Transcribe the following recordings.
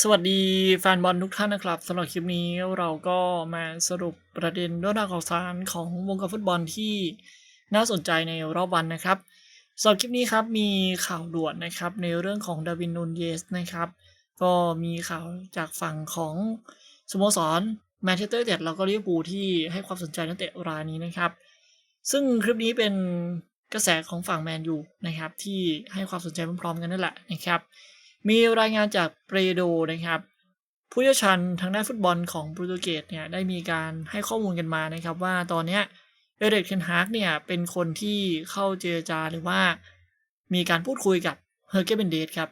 สวัสดีแฟนบอลทุกท่านนะครับสำหรับคลิปนี้เราก็มาสรุปประเด็นเรื่องราวข่าวสารของวงการฟุตบอลที่น่าสนใจในรอบวันนะครับสำหรับคลิปนี้ครับมีข่าวด่วนนะครับในเรื่องของดาวินนูนเยสนะครับ ก็มีข่าวจากฝั่งของสโมสรแมนเชสเตอร์เต็ดแล้วก็ลิเวอร์พูลที่ให้ความสนใจนักเตะรายนี้นะครับ ซึ่งคลิปนี้เป็นกระแสของฝั่งแมนยูนะครับที่ให้ความสนใจพร้อมๆกันนั่นแหละนะครับ มีรายงานจากเปรโดนะครับ ผู้เชี่ยวชาญทางด้านฟุตบอลของโปรตุเกสเนี่ยได้มีการให้ข้อมูลกันมานะครับ ว่าตอนเนี้ยเอเดกเทนฮากเนี่ยเป็นคนที่เข้าเจรจาหรือว่า มีการพูดคุยกับเฮอร์เกเบนเดสครับ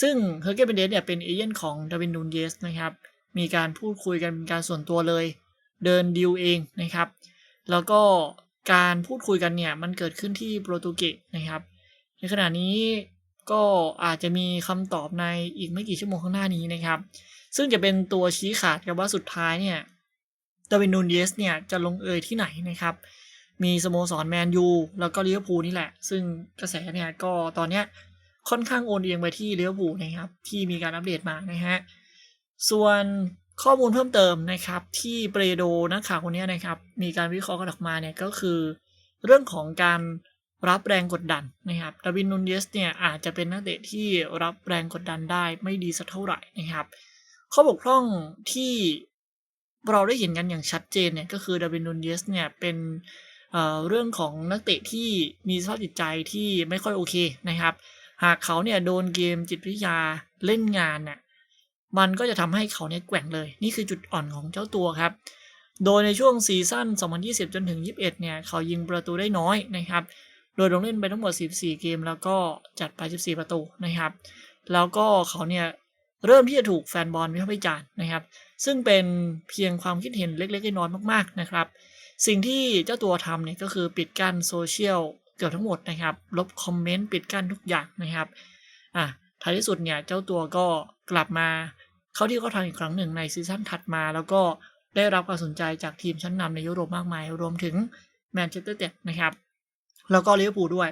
ซึ่งเฮอร์เกเบนเดสเนี่ยเป็นเอเย่นของดาวินนูนเยสนะครับ มีการพูดคุยกันเป็นการส่วนตัวเลย เดินดีลเองนะครับ แล้วก็การพูดคุยกันเนี่ยมันเกิดขึ้นที่โปรตุเกสนะครับ ในขณะนี้ ก็อาจจะมีคำตอบในอีกไม่กี่ชั่วโมงข้างหน้านี้นะครับ ซึ่งจะเป็นตัวชี้ขาดครับว่าสุดท้ายเนี่ยดาวินนูนเยสเนี่ยจะลงเอยที่ไหนนะครับ มีสโมสรแมนยูแล้วก็ลิเวอร์พูลนี่แหละ ซึ่งกระแสเนี่ยก็ตอนเนี้ยค่อนข้างโอนเอียงไปที่ลิเวอร์พูลนะครับ ที่มีการอัปเดตมานะฮะ ส่วนข้อมูลเพิ่มเติมนะครับ ที่เปรโดนักข่าวคนนี้นะครับ มีการวิเคราะห์กันออกมาเนี่ยก็คือ เรื่องของการ รับแรงกดดันนะครับดาวินนูนเยสเนี่ยอาจจะเป็นนักเตะที่รับแรงกดดันได้ไม่ดีสักเท่าไหร่นะครับข้อบกพร่องที่เราได้เห็นกันอย่างชัดเจนเนี่ยก็คือดาวินนูนเยสเนี่ยเป็นเเรื่องของนักเตะที่มีสภาพจิตใจที่ไม่ค่อยโอเคนะครับ หากเขาเนี่ยโดนเกมจิตวิทยาเล่นงานเนี่ยมันก็จะทำให้เขาเนี่ยแกว่งเลย นี่คือจุดอ่อนของเจ้าตัวครับ โดยในช่วงซีซั่น 2020 จนถึง 21 เนี่ย เขายิงประตูได้น้อยนะครับ โดยลงเล่นไปทั้งหมด 14 เกม แล้วก็จัดไป 14 ประตูนะครับ แล้วก็เขาเนี่ยเริ่มที่จะถูกแฟนบอลวิพากษ์วิจารณ์นะครับ ซึ่งเป็นเพียงความคิดเห็นเล็กๆน้อยๆมากๆนะครับ สิ่งที่เจ้าตัวทำเนี่ยก็คือปิดกั้นโซเชียลเกือบทั้งหมดนะครับ ลบคอมเมนต์ปิดกั้นทุกอย่างนะครับอะท้ายที่สุดเนี่ยเจ้าตัวก็กลับมาเข้าที่เขาทางอีกครั้งหนึ่งในซีซั่นถัดมา แล้วก็ได้รับความสนใจจากทีมชั้นนำในยุโรปมากมาย รวมถึงแมนเชสเตอร์ยูไนเต็ดนะครับ แล้วก็ลิเวอร์พูลด้วย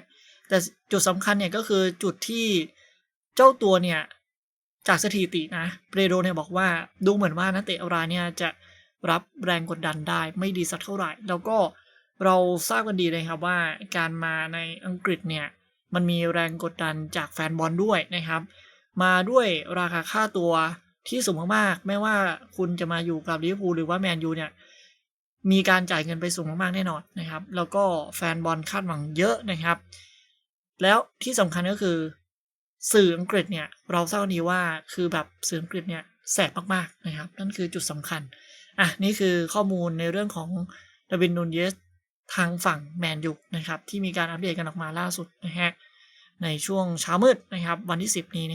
แต่จุดสำคัญเนี่ยก็คือจุดที่เจ้าตัวเนี่ย จากสถิตินะเปรโดเนี่ยบอกว่าดูเหมือนว่านักเตะรายเนี่ยจะรับแรงกดดันได้ไม่ดีสักเท่าไหร่ แล้วก็เราทราบกันดีเลยครับว่าการมาในอังกฤษเนี่ย มันมีแรงกดดันจากแฟนบอลด้วยนะครับ มาด้วยราคาค่าตัวที่สูงมากๆไม่ว่าคุณจะมาอยู่กับลิเวอร์พูลหรือว่าแมนยูเนี่ย มีการจ่ายเงินไปสูงมากๆแน่นอนนะครับ แล้วก็แฟนบอลคาดหวังเยอะนะครับ แล้วที่สำคัญก็คือสื่ออังกฤษเนี่ยเราทราบกันดีว่าคือแบบสื่ออังกฤษเนี่ยแสบมากๆนะครับ นั่นคือจุดสำคัญอะนี่คือข้อมูลในเรื่องของดาวินนูนเยสทางฝั่งแมนยูนะครับ ที่มีการอัปเดตกันออกมาล่าสุดนะฮะในช่วงเช้ามืดนะครับ วันที่ 10 นี้นะฮะ